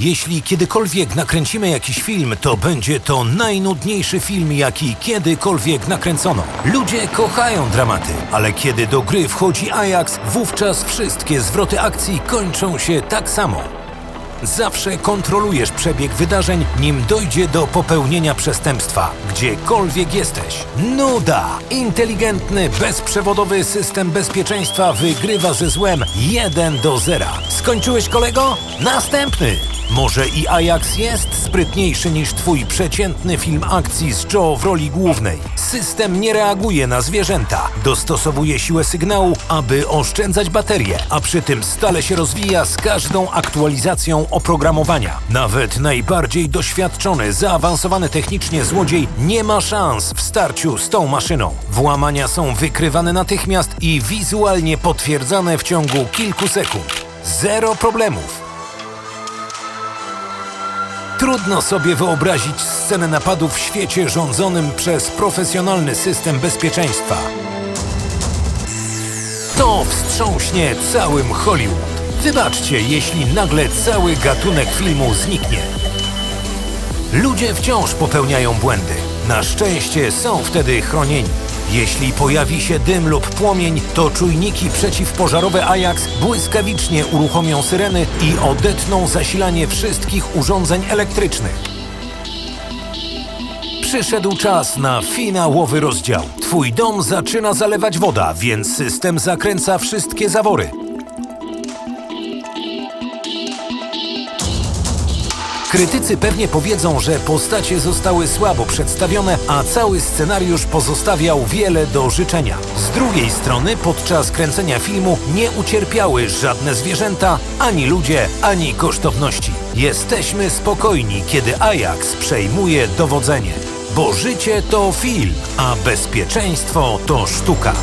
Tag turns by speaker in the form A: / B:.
A: Jeśli kiedykolwiek nakręcimy jakiś film, to będzie to najnudniejszy film, jaki kiedykolwiek nakręcono. Ludzie kochają dramaty, ale kiedy do gry wchodzi Ajax, wówczas wszystkie zwroty akcji kończą się tak samo. Zawsze kontrolujesz przebieg wydarzeń, nim dojdzie do popełnienia przestępstwa, gdziekolwiek jesteś. Nuda! Inteligentny, bezprzewodowy system bezpieczeństwa wygrywa ze złem 1 do 0. Skończyłeś kolego? Następny! Może i Ajax jest sprytniejszy niż twój przeciętny film akcji z Joe w roli głównej. System nie reaguje na zwierzęta, dostosowuje siłę sygnału, aby oszczędzać baterię, a przy tym stale się rozwija z każdą aktualizacją oprogramowania. Nawet najbardziej doświadczony, zaawansowany technicznie złodziej nie ma szans w starciu z tą maszyną. Włamania są wykrywane natychmiast i wizualnie potwierdzane w ciągu kilku sekund. Zero problemów. Trudno sobie wyobrazić scenę napadu w świecie rządzonym przez profesjonalny system bezpieczeństwa. To wstrząśnie całym Hollywood. Wybaczcie, jeśli nagle cały gatunek filmu zniknie. Ludzie wciąż popełniają błędy. Na szczęście są wtedy chronieni. Jeśli pojawi się dym lub płomień, to czujniki przeciwpożarowe Ajax błyskawicznie uruchomią syreny i odetną zasilanie wszystkich urządzeń elektrycznych. Przyszedł czas na finałowy rozdział. Twój dom zaczyna zalewać woda, więc system zakręca wszystkie zawory. Krytycy pewnie powiedzą, że postacie zostały słabo przedstawione, a cały scenariusz pozostawiał wiele do życzenia. Z drugiej strony, podczas kręcenia filmu nie ucierpiały żadne zwierzęta, ani ludzie, ani kosztowności. Jesteśmy spokojni, kiedy Ajax przejmuje dowodzenie. Bo życie to film, a bezpieczeństwo to sztuka.